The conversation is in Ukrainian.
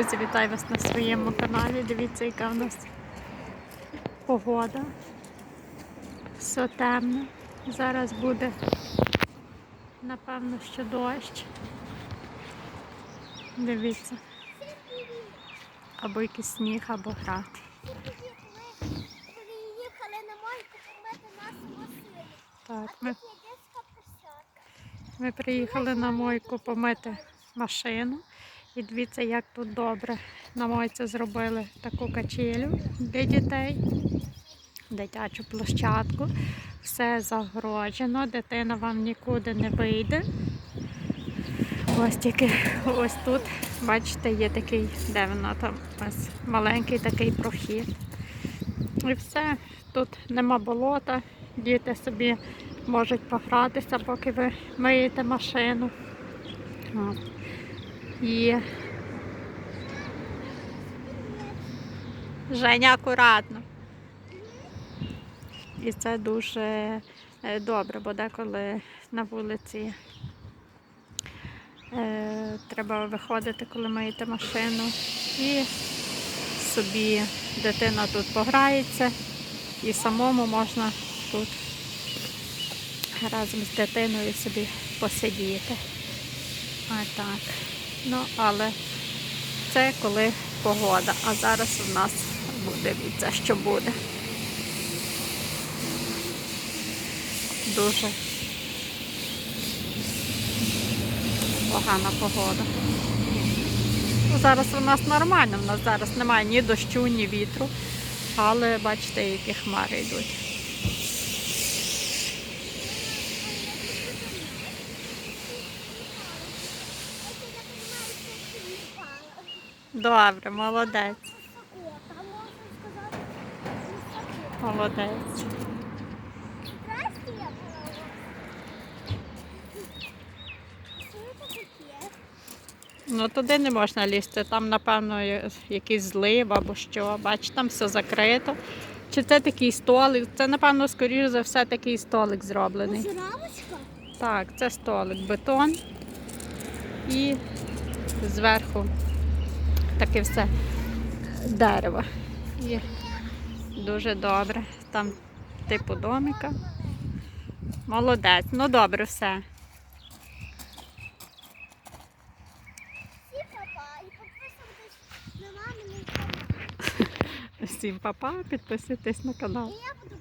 Друзі, вітаю вас на своєму каналі. Дивіться, яка в нас погода. Все темно. Зараз буде, напевно, що дощ. Дивіться. Або якийсь сніг, або град. Приїхали на мойку помити машину. Так, ми приїхали на мойку помити машину. І дивіться, як тут добре. На мойці зробили таку качелю для дітей, дитячу площадку. Все загороджено, дитина вам нікуди не вийде. Ось тільки ось тут, бачите, є такий, де воно там ось маленький такий прохід. І все, тут нема болота, діти собі можуть погратися, поки ви миєте машину. І Женя акуратно. І це дуже е, добре, бо деколи на вулиці е, треба виходити, коли миєте машину. І собі дитина тут пограється, і самому можна тут разом з дитиною собі посидіти. А так. Ну, але це коли погода. А зараз у нас буде дивіться, що буде. Дуже погана погода. Ну, зараз у нас нормально, у нас зараз немає ні дощу, ні вітру, але бачите, які хмари йдуть. Добре, молодець. Молодець. Це? Ну туди не можна лізти, там, напевно, якийсь злив або що. Бач, там все закрито. Чи це такий столик? Це, напевно, скоріш за все, такий столик зроблений. Рамочка? Так, це столик, бетон і зверху таке все дерево. І дуже добре. Там типу домика. Молодець. Ну добре, все. Всім па-па, підписуйтесь на канал. І я буду